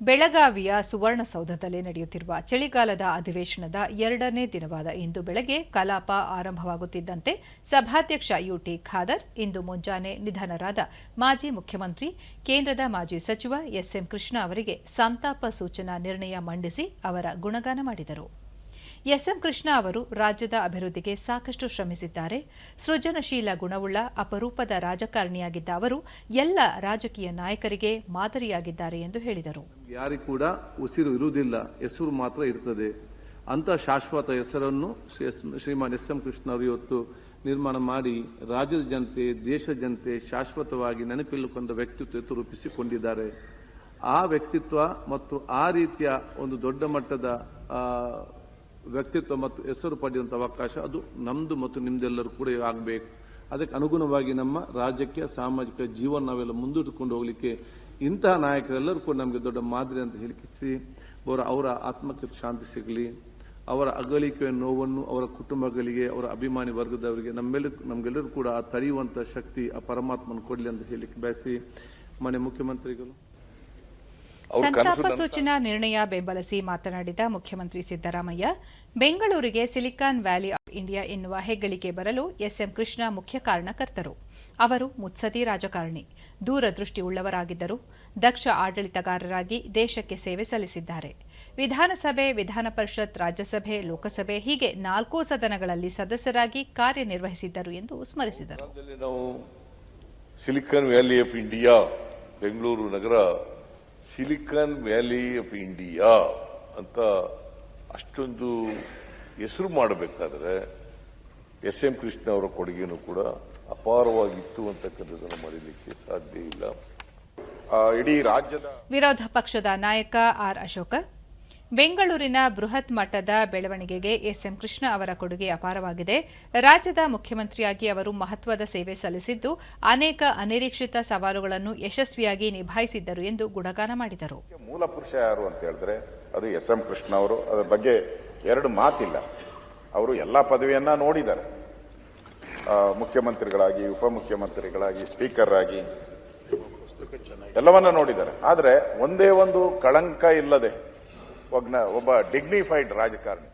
ಬೆಳಗಾವಿಯ ಸುವರ್ಣಸೌಧದಲ್ಲಿ ನಡೆಯುತ್ತಿರುವ ಚಳಿಗಾಲದ ಅಧಿವೇಶನದ ಎರಡನೇ ದಿನವಾದ ಇಂದು ಬೆಳಗ್ಗೆ ಕಲಾಪ ಆರಂಭವಾಗುತ್ತಿದ್ದಂತೆ ಸಭಾಧ್ಯಕ್ಷ ಯುಟಿ ಖಾದರ್, ಇಂದು ಮುಂಜಾನೆ ನಿಧನರಾದ ಮಾಜಿ ಮುಖ್ಯಮಂತ್ರಿ, ಕೇಂದ್ರದ ಮಾಜಿ ಸಚಿವ ಎಸ್ಎಂ ಕೃಷ್ಣ ಅವರಿಗೆ ಸಂತಾಪ ಸೂಚನಾ ನಿರ್ಣಯ ಮಂಡಿಸಿ ಅವರ ಗುಣಗಾನ ಮಾಡಿದರು. ಎಸ್ಎಂ ಕೃಷ್ಣ ಅವರು ರಾಜ್ಯದ ಅಭಿವೃದ್ಧಿಗೆ ಸಾಕಷ್ಟು ಶ್ರಮಿಸಿದ್ದಾರೆ. ಸೃಜನಶೀಲ ಗುಣವುಳ್ಳ, ಅಪರೂಪದ ರಾಜಕಾರಣಿಯಾಗಿದ್ದ ಅವರು ಎಲ್ಲ ರಾಜಕೀಯ ನಾಯಕರಿಗೆ ಮಾದರಿಯಾಗಿದ್ದಾರೆ ಎಂದು ಹೇಳಿದರು. ಯಾರಿಗೂ ಕೂಡ ಉಸಿರು ಇರುವುದಿಲ್ಲ, ಹೆಸರು ಮಾತ್ರ ಇರ್ತದೆ. ಅಂತ ಶಾಶ್ವತ ಹೆಸರನ್ನು ಶ್ರೀ ಶ್ರೀಮಾನ್ ಎಸ್ ಎಂ ಕೃಷ್ಣ ಅವರು ಇವತ್ತು ನಿರ್ಮಾಣ ಮಾಡಿ ರಾಜ್ಯದ ಜನತೆ ದೇಶದ ಜನತೆ ಶಾಶ್ವತವಾಗಿ ನೆನಪಿಲ್ಲುಕೊಂಡ ವ್ಯಕ್ತಿತ್ವ ರೂಪಿಸಿಕೊಂಡಿದ್ದಾರೆ. ಆ ವ್ಯಕ್ತಿತ್ವ ಮತ್ತು ಆ ರೀತಿಯ ಒಂದು ದೊಡ್ಡ ಮಟ್ಟದ ವ್ಯಕ್ತಿತ್ವ ಮತ್ತು ಹೆಸರು ಪಡೆಯುವಂಥ ಅವಕಾಶ ಅದು ನಮ್ಮದು ಮತ್ತು ನಿಮ್ದೆಲ್ಲರೂ ಕೂಡ ಆಗಬೇಕು. ಅದಕ್ಕೆ ಅನುಗುಣವಾಗಿ ನಮ್ಮ ರಾಜ್ಯಕ್ಕೆ ಸಾಮಾಜಿಕ ಜೀವನ ನಾವೆಲ್ಲ ಮುಂದೂಡಿಕೊಂಡು ಹೋಗಲಿಕ್ಕೆ ಇಂತಹ ನಾಯಕರೆಲ್ಲರೂ ಕೂಡ ನಮಗೆ ದೊಡ್ಡ ಮಾದರಿ ಅಂತ ಹೇಳಿಕಿಸಿ ಅವರ ಅವರ ಆತ್ಮಕ್ಕೆ ಶಾಂತಿ ಸಿಗಲಿ, ಅವರ ಅಗಲಿಕೆಯ ನೋವನ್ನು, ಅವರ ಕುಟುಂಬಗಳಿಗೆ, ಅವರ ಅಭಿಮಾನಿ ವರ್ಗದವರಿಗೆ ನಮ್ಮೆಲ್ಲ ನಮಗೆಲ್ಲರೂ ಕೂಡ ಆ ತಡೆಯುವಂಥ ಶಕ್ತಿ ಆ ಪರಮಾತ್ಮನ ಕೊಡಲಿ ಅಂತ ಹೇಳಿಕ್ಕೆ ಬಯಸಿ ಮನೆ ಮುಖ್ಯಮಂತ್ರಿಗಳು. ಸಂತಾಪ ಸೂಚನಾ ನಿರ್ಣಯ ಬೆಂಬಲಿಸಿ ಮಾತನಾಡಿದ ಮುಖ್ಯಮಂತ್ರಿ ಸಿದ್ದರಾಮಯ್ಯ ಬೆಂಗಳೂರಿಗೆ ಸಿಲಿಕಾನ್ ವ್ಯಾಲಿ ಆಫ್ ಇಂಡಿಯಾ ಎನ್ನುವ ಹೆಗ್ಗಳಿಕೆ ಬರಲು ಎಸ್ಎಂ ಕೃಷ್ಣ ಮುಖ್ಯ ಕಾರಣಕರ್ತರು. ಅವರು ಮುತ್ಸದಿ ರಾಜಕಾರಣಿ ದೂರದೃಷ್ಟಿ ಉಳ್ಳವರಾಗಿದ್ದರು ದಕ್ಷ ಆಡಳಿತಗಾರರಾಗಿ ದೇಶಕ್ಕೆ ಸೇವೆ ಸಲ್ಲಿಸಿದ್ದಾರೆ. ವಿಧಾನಸಭೆ ವಿಧಾನ ಪರಿಷತ್ ರಾಜ್ಯಸಭೆ ಲೋಕಸಭೆ ಹೀಗೆ ನಾಲ್ಕೂ ಸದನಗಳಲ್ಲಿ ಸದಸ್ಯರಾಗಿ ಕಾರ್ಯನಿರ್ವಹಿಸಿದ್ದರು ಎಂದು ಸ್ಮರಿಸಿದರು. Silicon valley of India Bengaluru Nagar silicon valley of India ಅಂತ ಅಷ್ಟೊಂದು ಹೆಸರು ಮಾಡಬೇಕಾದ್ರೆ ಎಸ್ ಎಂ ಕೃಷ್ಣ ಅವರ ಕೊಡುಗೆನೂ ಕೂಡ ಅಪಾರವಾಗಿತ್ತು ಅಂತಕ್ಕಂಥದ್ದನ್ನು ಮಾಡಲಿಕ್ಕೆ ಸಾಧ್ಯ ಇಲ್ಲ. ಆ, ಇಡೀ ರಾಜ್ಯದ ವಿರೋಧ ಪಕ್ಷದ ನಾಯಕ ಆರ್ ಅಶೋಕ ಬೆಂಗಳೂರಿನ ಬೃಹತ್ ಮಟ್ಟದ ಬೆಳವಣಿಗೆಗೆ ಎಸ್ಎಂ ಕೃಷ್ಣ ಅವರ ಕೊಡುಗೆ ಅಪಾರವಾಗಿದೆ. ರಾಜ್ಯದ ಮುಖ್ಯಮಂತ್ರಿಯಾಗಿ ಅವರು ಮಹತ್ವದ ಸೇವೆ ಸಲ್ಲಿಸಿದ್ದು, ಅನೇಕ ಅನಿರೀಕ್ಷಿತ ಸವಾಲುಗಳನ್ನು ಯಶಸ್ವಿಯಾಗಿ ನಿಭಾಯಿಸಿದ್ದರು ಎಂದು ಗುಣಗಾನ ಮಾಡಿದರು. ಮೂಲ ಪುರುಷ ಯಾರು ಅಂತ ಹೇಳಿದ್ರೆ, ಅದು ಎಸ್ ಎಂ ಕೃಷ್ಣ ಅವರು. ಅದರ ಬಗ್ಗೆ ಎರಡು ಮಾತಿಲ್ಲ. ಅವರು ಎಲ್ಲ ಪದವಿಯನ್ನ ನೋಡಿದ್ದಾರೆ. ಮುಖ್ಯಮಂತ್ರಿಗಳಾಗಿ, ಉಪಮುಖ್ಯಮಂತ್ರಿಗಳಾಗಿ ಸ್ಪೀಕರ್ ಆಗಿ ಎಲ್ಲವನ್ನ ನೋಡಿದ್ದಾರೆ. ಆದರೆ ಒಂದೇ ಒಂದು ಕಳಂಕ ಇಲ್ಲದೆ ಒಗ್ನ ಒಬ್ಬ ಡಿಗ್ನಿಫೈಡ್ ರಾಜಕಾರಣಿ.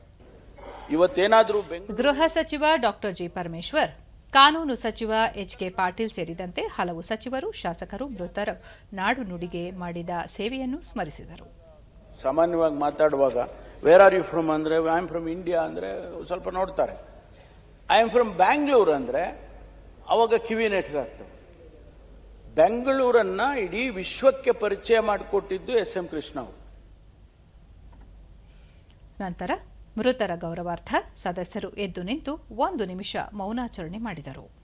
ಇವತ್ತೇನಾದರೂ ಗೃಹ ಸಚಿವ ಡಾಕ್ಟರ್ ಜಿ ಪರಮೇಶ್ವರ್ ಕಾನೂನು ಸಚಿವ ಎಚ್ ಕೆ ಪಾಟೀಲ್ ಸೇರಿದಂತೆ ಹಲವು ಸಚಿವರು ಶಾಸಕರು ಮೃತರ ನಾಡು ನುಡಿಗೆ ಮಾಡಿದ ಸೇವೆಯನ್ನು ಸ್ಮರಿಸಿದರು. ಸಾಮಾನ್ಯವಾಗಿ ಮಾತಾಡುವಾಗ ವೇರ್ ಆರ್ ಯು ಫ್ರಮ್ ಅಂದರೆ ಐ ಆಮ್ ಫ್ರಮ್ ಇಂಡಿಯಾ ಅಂದರೆ ಸ್ವಲ್ಪ ನೋಡ್ತಾರೆ. ಐ ಆಮ್ ಫ್ರಮ್ ಬ್ಯಾಂಗ್ಳೂರ್ ಅಂದರೆ ಅವಾಗ ಕಿವಿ ನೆಟ್ಗಾಗ್ತವೆ ಬೆಂಗಳೂರನ್ನ ಇಡೀ ವಿಶ್ವಕ್ಕೆ ಪರಿಚಯ ಮಾಡಿಕೊಟ್ಟಿದ್ದು ಎಸ್ ಎಂ ಕೃಷ್ಣ ಅವರು. ನಂತರ ಮೃತರ ಗೌರವಾರ್ಥ ಸದಸ್ಯರು ಎದ್ದು ನಿಂತು ಒಂದು ನಿಮಿಷ ಮೌನಾಚರಣೆ ಮಾಡಿದರು.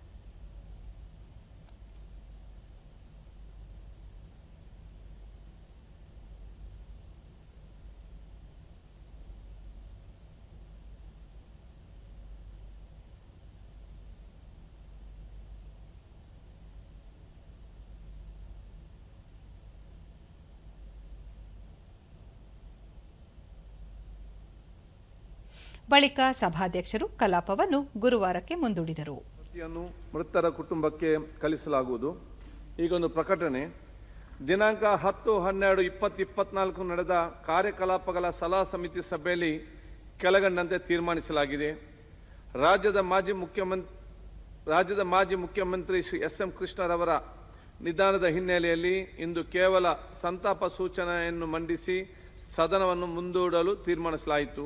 ಬಳಿಕ ಸಭಾಧ್ಯಕ್ಷರು ಕಲಾಪವನ್ನು ಗುರುವಾರಕ್ಕೆ ಮುಂದೂಡಿದರು. ಮೃತರ ಕುಟುಂಬಕ್ಕೆ ಕಳಿಸಲಾಗುವುದು ಈಗೊಂದು ಪ್ರಕಟಣೆ. ದಿನಾಂಕ ಹತ್ತು ಹನ್ನೆರಡು ಇಪ್ಪತ್ತು ಇಪ್ಪತ್ನಾಲ್ಕು ನಡೆದ ಕಾರ್ಯಕಲಾಪಗಳ ಸಲಹಾ ಸಮಿತಿ ಸಭೆಯಲ್ಲಿ ಕೆಳಗಂಡಂತೆ ತೀರ್ಮಾನಿಸಲಾಗಿದೆ. ರಾಜ್ಯದ ಮಾಜಿ ಮುಖ್ಯಮಂತ್ರಿ ರಾಜ್ಯದ ಮಾಜಿ ಮುಖ್ಯಮಂತ್ರಿ ಶ್ರೀ ಎಸ್ ಎಂ ಕೃಷ್ಣರವರ ನಿಧನದ ಹಿನ್ನೆಲೆಯಲ್ಲಿ ಇಂದು ಕೇವಲ ಸಂತಾಪ ಸೂಚನೆಯನ್ನು ಮಂಡಿಸಿ ಸದನವನ್ನು ಮುಂದೂಡಲು ತೀರ್ಮಾನಿಸಲಾಯಿತು.